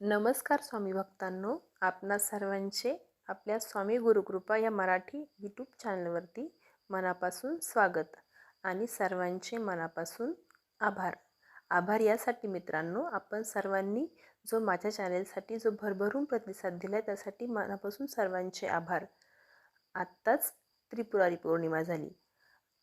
नमस्कार स्वामी भक्तांनो. आपणा सर्वांचे आपल्या स्वामी गुरुकृपा या मराठी यूट्यूब चॅनलवरती मनापासून स्वागत आणि सर्वांचे मनापासून आभार. आभार यासाठी मित्रांनो आपण सर्वांनी जो माझ्या चॅनेलसाठी जो भरभरून प्रतिसाद दिला आहे त्यासाठी मनापासून सर्वांचे आभार. आत्ताच त्रिपुरारी पौर्णिमा झाली.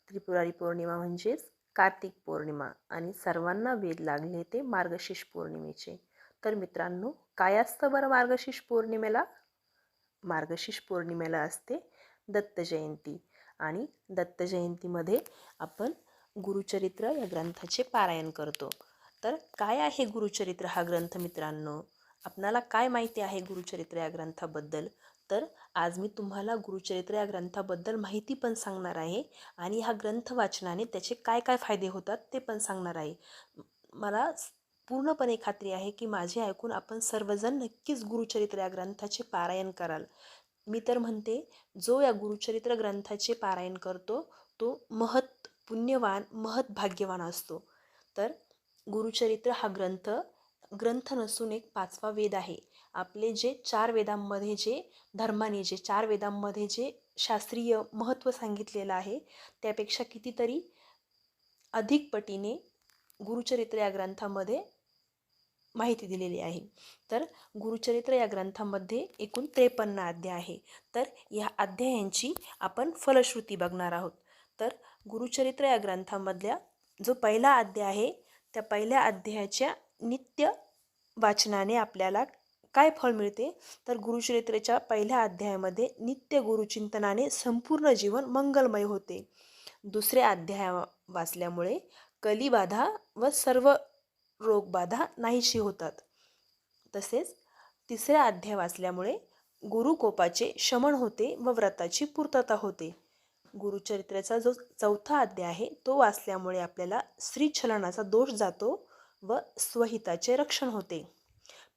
त्रिपुरारी पौर्णिमा म्हणजेच कार्तिक पौर्णिमा आणि सर्वांना वेध लागले ते मार्गशीर्ष पौर्णिमेचे. तर मित्रांनो काय असतं बरं मार्गशीर्ष पौर्णिमेला? मार्गशीर्ष पौर्णिमेला असते दत्त जयंती आणि दत्त जयंतीमध्ये आपण गुरुचरित्र या ग्रंथाचे पारायण करतो. तर काय आहे गुरुचरित्र हा ग्रंथ मित्रांनो? आपणाला काय माहिती आहे गुरुचरित्र या ग्रंथाबद्दल? तर आज मी तुम्हाला गुरुचरित्र या ग्रंथाबद्दल माहिती पण सांगणार आहे आणि हा ग्रंथ वाचनाने त्याचे काय काय फायदे होतात ते पण सांगणार आहे. मला पूर्णपणे खात्री आहे की माझे ऐकून आपण सर्वजण नक्कीच गुरुचरित्र या ग्रंथाचे पारायण कराल. मी तर म्हणते जो या गुरुचरित्र ग्रंथाचे पारायण करतो तो महत् पुण्यवान महत् भाग्यवान असतो. तर गुरुचरित्र हा ग्रंथ ग्रंथ नसून एक पाचवा वेद आहे. आपले जे चार वेदांमध्ये जे धर्माने जे चार वेदांमध्ये जे शास्त्रीय महत्त्व सांगितलेलं आहे त्यापेक्षा कितीतरी अधिक पटीने गुरुचरित्र या ग्रंथामध्ये माहिती दिलेली आहे. तर गुरुचरित्र या ग्रंथामध्ये एकूण त्रेपन्न अध्याय आहे. तर या अध्यायांची आपण फलश्रुती बघणार आहोत. तर गुरुचरित्र या ग्रंथामधल्या जो पहिला अध्याय आहे त्या पहिल्या अध्यायाच्या नित्य वाचनाने आपल्याला काय फळ मिळते? तर गुरुचरित्रेच्या पहिल्या अध्यायामध्ये नित्य गुरुचिंतनाने संपूर्ण जीवन मंगलमय होते. दुसऱ्या अध्याया वाचल्यामुळे कलिबाधा व सर्व रोगबाधा नाहीशी होतात. तसेच तिसऱ्या अध्याय वाचल्यामुळे गुरुकोपाचे शमन होते व व्रताची पूर्तता होते. गुरुचरित्राचा जो चौथा अध्याय आहे तो वाचल्यामुळे आपल्याला स्त्रीछलनाचा दोष जातो व स्वहिताचे रक्षण होते.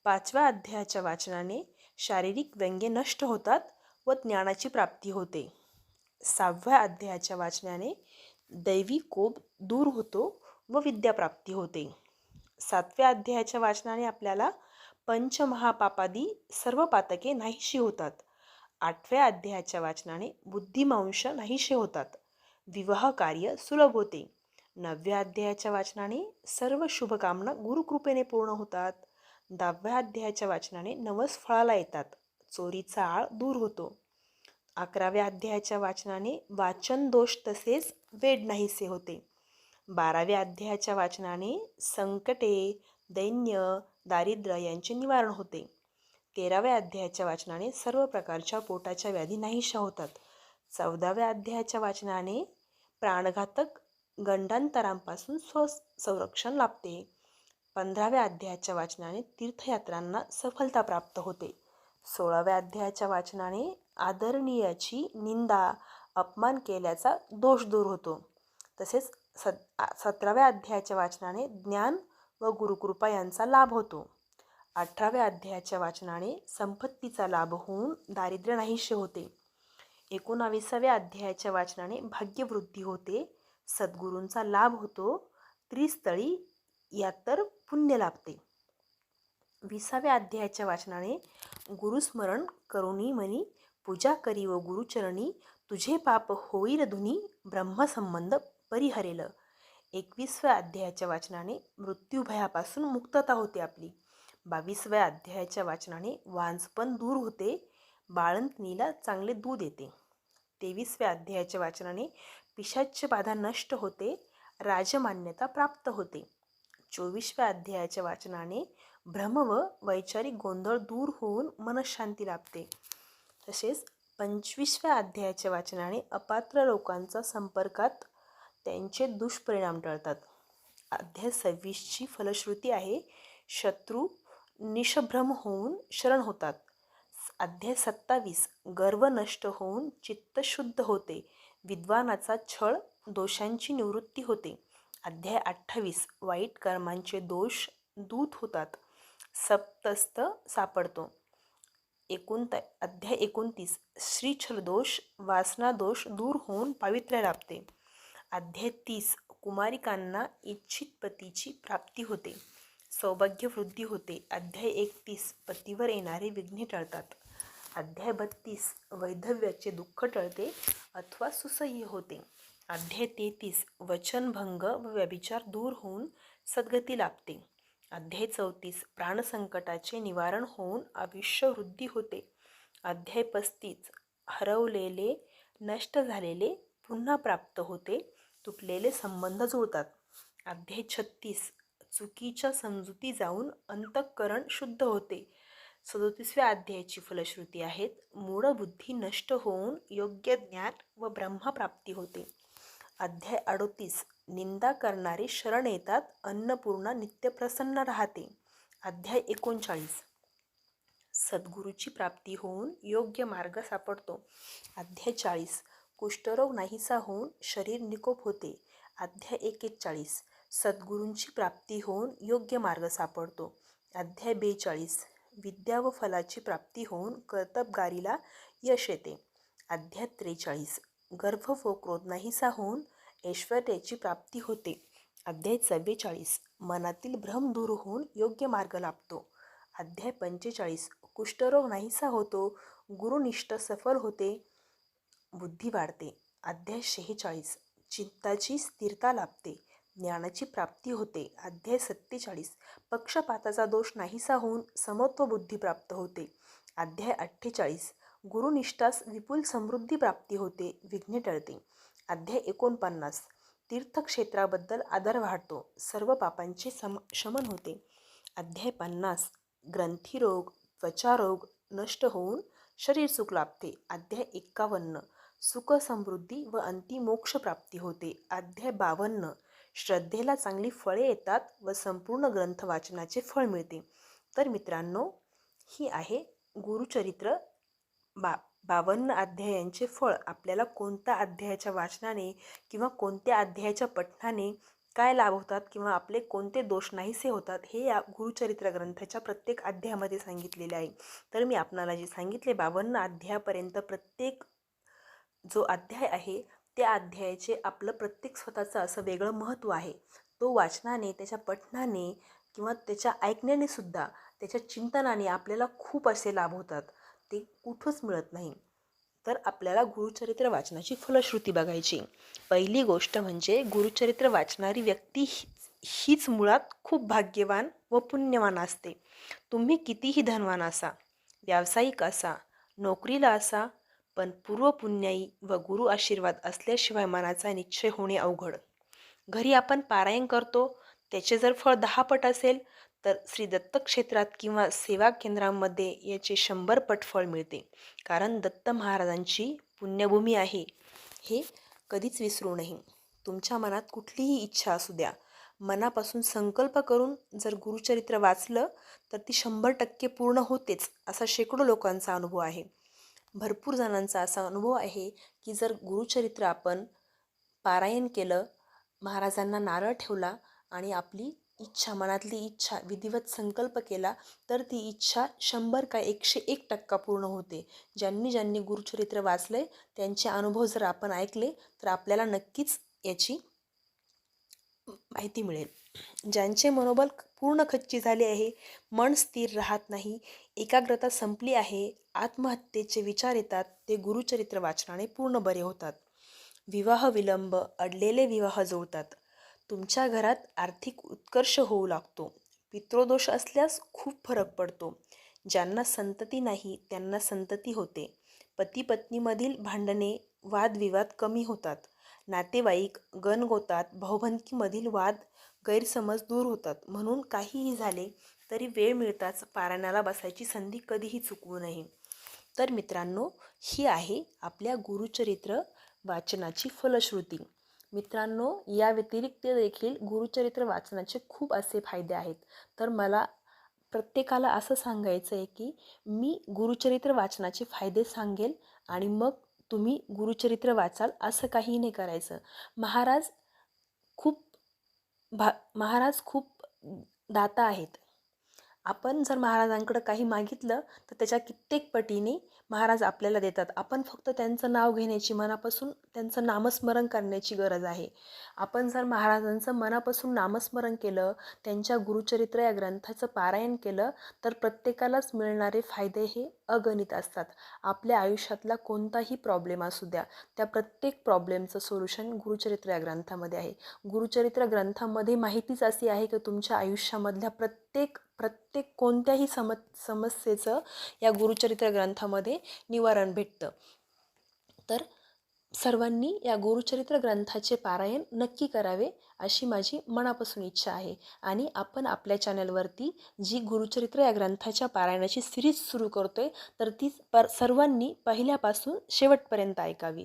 पाचव्या अध्यायाच्या वाचनाने शारीरिक व्यंग्य नष्ट होतात व ज्ञानाची प्राप्ती होते. सहाव्या अध्यायाच्या वाचनाने दैवी कोप दूर होतो व विद्याप्राप्ती होते. सातव्या अध्यायाच्या वाचनाने आपल्याला पंचमहापापादी सर्व पातके नाहीशी होतात. आठव्या अध्यायाच्या वाचनाने बुद्धिमांश नाहीशे होतात. विवाह कार्य सुलभ होते. नवव्या अध्यायाच्या वाचनाने सर्व शुभकामना गुरुकृपेने पूर्ण होतात. दहाव्या अध्यायाच्या वाचनाने नवस फळाला येतात. चोरीचा आळ दूर होतो. अकराव्या अध्यायाच्या वाचनाने वाचन दोष तसेच वेड नाहीसे होते. बाराव्या अध्यायाच्या वाचनाने संकटे दैन्य दारिद्र्य यांचे निवारण होते. तेराव्या अध्यायाच्या वाचनाने सर्व प्रकारच्या पोटाच्या व्याधी नाहीशा होतात. चौदाव्या अध्यायाच्या वाचनाने प्राणघातक गंडांतरांपासून स्व संरक्षण लाभते. पंधराव्या अध्यायाच्या वाचनाने तीर्थयात्रांना सफलता प्राप्त होते. सोळाव्या अध्यायाच्या वाचनाने आदरणीयाची निंदा अपमान केल्याचा दोष दूर होतो. तसेच सत सतराव्या अध्यायाच्या वाचनाने ज्ञान व गुरुकृपा यांचा लाभ होतो. अठराव्या अध्यायाच्या वाचनाने संपत्तीचा लाभ होऊन दारिद्र्य नाहीशे होते. एकोणाविसाव्या अध्यायाच्या वाचनाने भाग्यवृद्धी होते. सद्गुरूंचा लाभ होतो. त्रिस्थळी यात तर पुण्य लाभते. विसाव्या अध्यायाच्या वाचनाने गुरुस्मरण करुणी मनी पूजा करी व गुरुचरणी तुझे पाप होईल धुनी ब्रह्मसंबंध परिहरेल एकवीसव्या अध्यायाच्या वाचनाने मृत्यूभयापासून मुक्तता होते आपली. बावीसव्या अध्यायाच्या वाचनाने वांजपण दूर होते बाळंतणीला चांगले दूध येते. तेवीसव्या अध्यायाच्या वाचनाने पिशाच्य बाधा नष्ट होते राजमान्यता प्राप्त होते. चोवीसव्या अध्यायाच्या वाचनाने भ्रम व वैचारिक गोंधळ दूर होऊन मनशांती लाभते. तसेच पंचवीसव्या अध्यायाच्या वाचनाने अपात्र लोकांचा संपर्कात त्यांचे दुष्परिणाम टळतात. अध्याय सव्वीसची फलश्रुती आहे शत्रू निशभ्रम होऊन शरण होतात. अध्याय सत्तावीस गर्व नष्ट होऊन चित्त शुद्ध होते. विद्वानाचा छळ दोषांची निवृत्ती होते. अध्याय अठ्ठावीस वाईट कर्मांचे दोष दूत होतात. सप्तस्त सापडतो. एकोणत अध्याय एकोणतीस श्रीछल दोष वासना दोष दूर होऊन पावित्र्य लाभते. अध्याय तीस कुमारिकांना इच्छित पतीची प्राप्ती होते. सौभाग्य वृद्धी होते. अध्याय एकतीस पतीवर येणारे विघ्ने टळतात. अध्याय बत्तीस वैधव्याचे दुःख टळते अथवा सुसह्य होते. अध्याय तेहतीस वचनभंग व व्यभिचार दूर होऊन सद्गती लाभते. अध्याय चौतीस प्राणसंकटाचे निवारण होऊन आयुष्य वृद्धी होते. अध्याय पस्तीस हरवलेले नष्ट झालेले पुन्हा प्राप्त होते. तुटलेले संबंध जुळतात. अध्याय छत्तीस चुकीच्या समजुती जाऊन अंतःकरण शुद्ध होते. सदोतीसव्या अध्यायाची फलश्रुती आहेत मूळ बुद्धी नष्ट होऊन योग्य ज्ञान व ब्रह्मप्राप्ती होते. अध्याय अडोतीस निंदा करणारे शरण येतात अन्नपूर्णा नित्यप्रसन्न राहते. अध्याय एकोणचाळीस सद्गुरूची प्राप्ती होऊन योग्य मार्ग सापडतो. अध्याय चाळीस कुष्ठरोग नाहीसा होऊन शरीर निकोप होते. अध्याय एकेचाळीस. सद्गुरूंची प्राप्ती होऊन योग्य मार्ग सापडतो. अध्याय बेचाळीस. विद्या व फलाची प्राप्ती होऊन कर्तबगारीला यश येते. अध्याय त्रेचाळीस. गर्भ व क्रोध नाहीसा होऊन ऐश्वर्याची प्राप्ती होते. अध्याय चव्वेचाळीस. मनातील भ्रम दूर होऊन योग्य मार्ग लाभतो. अध्याय पंचेचाळीस. कुष्ठरोग नाहीसा होतो. गुरुनिष्ठ सफल होते. बुद्धी वाढते. अध्याय शेहेचाळीस. चित्ताची स्थिरता लाभते. ज्ञानाची प्राप्ती होते. अध्याय सत्तेचाळीस. पक्षपाताचा दोष नाहीसा होऊन समत्व बुद्धी प्राप्त होते. अध्याय अठ्ठेचाळीस. गुरुनिष्ठास विपुल समृद्धी प्राप्ती होते. विघ्ने टळते. अध्याय एकोणपन्नास. तीर्थक्षेत्राबद्दल आदर वाढतो. सर्व पापांचे सम शमन होते. अध्याय पन्नास. ग्रंथीरोग त्वचारोग नष्ट होऊन शरीर सुख लाभते. अध्याय एक्कावन्न. सुख समृद्धी व अंतिमोक्ष प्राप्ती होते. अध्याय बावन्न. श्रद्धेला चांगली फळे येतात व संपूर्ण ग्रंथ वाचनाचे फळ मिळते. तर मित्रांनो ही आहे गुरुचरित्र बा बावन्न अध्यायांचे फळ. आपल्याला कोणत्या अध्यायाच्या वाचनाने किंवा कोणत्या अध्यायाच्या पठणाने काय लाभ होतात किंवा आपले कोणते दोष नाहीसे होतात हे या गुरुचरित्र ग्रंथाच्या प्रत्येक अध्यायामध्ये सांगितलेले आहे. तर मी आपणाला जे सांगितले बावन्न अध्यायापर्यंत प्रत्येक जो अध्याय आहे त्या अध्यायाचे आपलं प्रत्येक स्वतःचं असं वेगळं महत्त्व आहे. तो वाचनाने त्याच्या पठणाने किंवा त्याच्या ऐकण्याने सुद्धा त्याच्या चिंतनाने आपल्याला खूप असे लाभ होतात. ते कुठंच मिळत नाही. तर आपल्याला गुरुचरित्र वाचनाची फलश्रुती बघायची. पहिली गोष्ट म्हणजे गुरुचरित्र वाचणारी व्यक्ती हीच मुळात खूप भाग्यवान व पुण्यवान असते. तुम्ही कितीही धनवान असा व्यावसायिक असा नोकरीला असा पण पूर्वपुण्याई व गुरु आशीर्वाद असल्याशिवाय मनाचा निश्चय होणे अवघड. घरी आपण पारायण करतो त्याचे जर फळ दहा पट असेल तर श्री दत्त क्षेत्रात किंवा सेवा केंद्रांमध्ये याचे शंभर पट फळ मिळते. कारण दत्त महाराजांची पुण्यभूमी आहे. हे कधीच विसरू नये. तुमच्या मनात कुठलीही इच्छा असू द्या. मनापासून संकल्प करून जर गुरुचरित्र वाचलं तर ती शंभर टक्के पूर्ण होतेच असा शेकडो लोकांचा अनुभव आहे. भरपूर जणांचा असा अनुभव आहे की जर गुरुचरित्र आपण पारायण केलं महाराजांना नारळ ठेवला आणि आपली इच्छा मनातली इच्छा विधिवत संकल्प केला तर ती इच्छा शंभर का एकशे एक टक्का पूर्ण होते. ज्यांनी ज्यांनी गुरुचरित्र वाचले त्यांचे अनुभव जर आपण ऐकले तर आपल्याला नक्कीच याची माहिती मिळेल. ज्यांचे मनोबल पूर्ण खच्ची झाले आहे मन स्थिर राहत नाही एकाग्रता संपली आहे आत्महत्येचे विचार येतात ते गुरुचरित्र वाचनाने पूर्ण बरे होतात. विवाह विलंब अडलेले विवाह जुळतात तुमच्या घरात आर्थिक उत्कर्ष होऊ लागतो. पित्रोदोष असल्यास खूप फरक पडतो. ज्यांना संतती नाही त्यांना संतती होते. पती पत्नीमधील भांडणे वादविवाद कमी होतात. नातेवाईक गणगोतात भाऊबंदकीमधील वाद गैरसमज दूर होतात. म्हणून काहीही झाले तरी वेळ मिळताच पारायणाला बसायची संधी कधीही चुकवू नये. तर मित्रांनो ही आहे आपल्या गुरुचरित्र वाचनाची फलश्रुती. मित्रांनो या व्यतिरिक्त देखील गुरुचरित्र वाचनाचे खूप असे फायदे आहेत. तर मला प्रत्येकाला असं सांगायचं आहे की मी गुरुचरित्र वाचनाचे फायदे सांगेल आणि मग तुम्ही गुरुचरित्र वाचाल असं काही नाही करायचं. महाराज खूप भा महाराज खूप दाता आहेत. आपण जर महाराजांकडं काही मागितलं तर त्याच्या कित्येक पटीने महाराज आपल्याला देतात. आपण फक्त त्यांचं नाव घेण्याची मनापासून त्यांचं नामस्मरण करण्याची गरज आहे. आपण जर महाराजांचं मनापासून नामस्मरण केलं त्यांच्या गुरुचरित्र या ग्रंथाचं पारायण केलं तर प्रत्येकालाच मिळणारे फायदे हे अगणित असतात. आपल्या आयुष्यातला कोणताही प्रॉब्लेम असू द्या. त्या प्रत्येक प्रॉब्लेमचं सोल्युशन गुरुचरित्र या ग्रंथामध्ये आहे. गुरुचरित्र ग्रंथामध्ये माहितीच अशी आहे की तुमच्या आयुष्यामधल्या प्रत्येक प्रत्येक कोणत्याही सम समस्येचं या गुरुचरित्र ग्रंथामध्ये निवारण भेटतं. तर सर्वांनी या गुरुचरित्र ग्रंथाचे पारायण नक्की करावे अशी माझी मनापासून इच्छा आहे. आणि आपण आपल्या चॅनलवरती जी गुरुचरित्र या ग्रंथाच्या पारायणाची सिरीज सुरू करतो आहे तर ती पर सर्वांनी पहिल्यापासून शेवटपर्यंत ऐकावी.